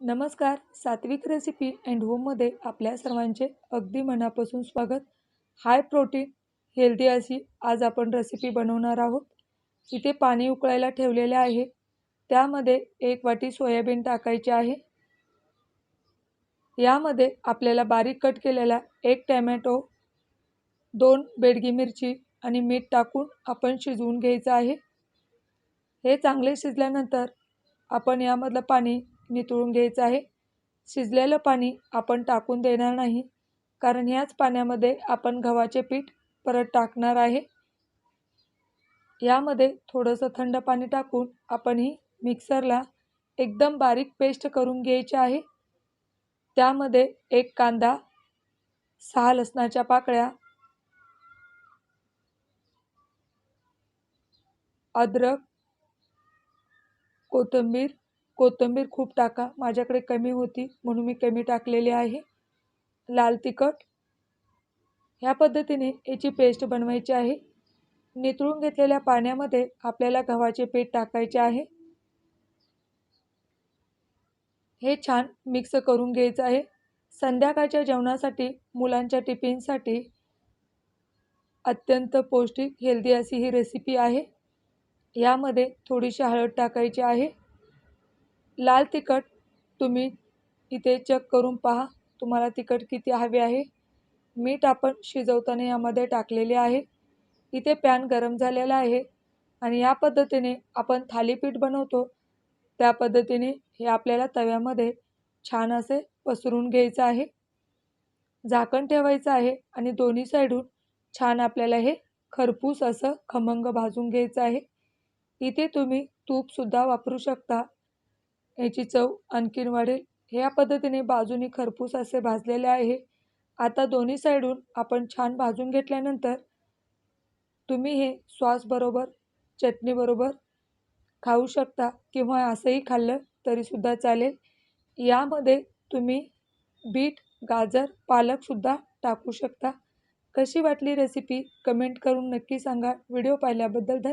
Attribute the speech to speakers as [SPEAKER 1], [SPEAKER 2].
[SPEAKER 1] नमस्कार सात्विक recipe and होममध्ये आपल्या सर्वांचे अगदी मनापासून स्वागत. हाय प्रोटीन हेल्दी अशी आज आपण रेसिपी बनवणार आहोत. इथे पाणी उकळायला ठेवलेले आहे. त्यामध्ये एक वाटी सोयाबीन टाकायचे आहे. यामध्ये आपल्याला बारीक कट केलेला एक टॅमॅटो दोन बेडगी मिरची आणि मीठ टाकून आपण शिजवून घ्यायचं आहे. हे चांगले शिजल्यानंतर आपण यामधलं पाणी नितळून घ्यायचं आहे. शिजलेलं पाणी आपण टाकून देणार नाही कारण ह्याच पाण्यामध्ये आपण गव्हाचे पीठ परत टाकणार आहे. यामध्ये थोडंसं थंड पाणी टाकून आपण ही मिक्सरला एकदम बारीक पेस्ट करून घ्यायची आहे. त्यामध्ये एक कांदा सहा लसणाच्या पाकळ्या अद्रक कोथिंबीर कोथिंबीर खूप टाका. माझ्याकडे कमी होती म्हणून मी कमी टाकलेली आहे. लाल तिखट. ह्या पद्धतीने याची पेस्ट बनवायची आहे. नितळून घेतलेल्या पाण्यामध्ये आपल्याला गव्हाचे पीठ टाकायचे आहे. हे छान मिक्स करून घ्यायचं आहे. संध्याकाळच्या जेवणासाठी मुलांच्या टिफिनसाठी अत्यंत पौष्टिक हेल्दी अशी ही रेसिपी आहे. यामध्ये थोडीशी हळद टाकायची आहे. लाल तिखट तुम्ही इथे चेक करून पहा. तुम्हाला तिखट किती हवे आहे? मीठ आपण शिजवताना यामध्ये टाकलेले आहे. इथे पॅन गरम झालेला आहे आणि या पद्धतीने आपण थालीपीठ बनवतो. त्या पद्धतीने हे आपल्याला तव्यामध्ये छान असे पसरून घ्यायचं आहे. झाकण ठेवायचं आहे आणि दोन्ही साईडून छान आपल्याला हे खरपूस असं खमंग भाजून घ्यायचं आहे. इथे तुम्ही तूपसुद्धा वापरू शकता. याची चव आणखीन वाढेल. ह्या पद्धतीने बाजूनी खरपूस असे भाजलेले आहे. आता दोन्ही साईडून आपण छान भाजून घेतल्यानंतर तुम्ही हे सॉसबरोबर चटणीबरोबर खाऊ शकता किंवा असंही खाल्लं तरीसुद्धा चालेल. यामध्ये तुम्ही बीट गाजर पालकसुद्धा टाकू शकता. कशी वाटली रेसिपी कमेंट करून नक्की सांगा. व्हिडिओ पाहिल्याबद्दल धन्यवाद.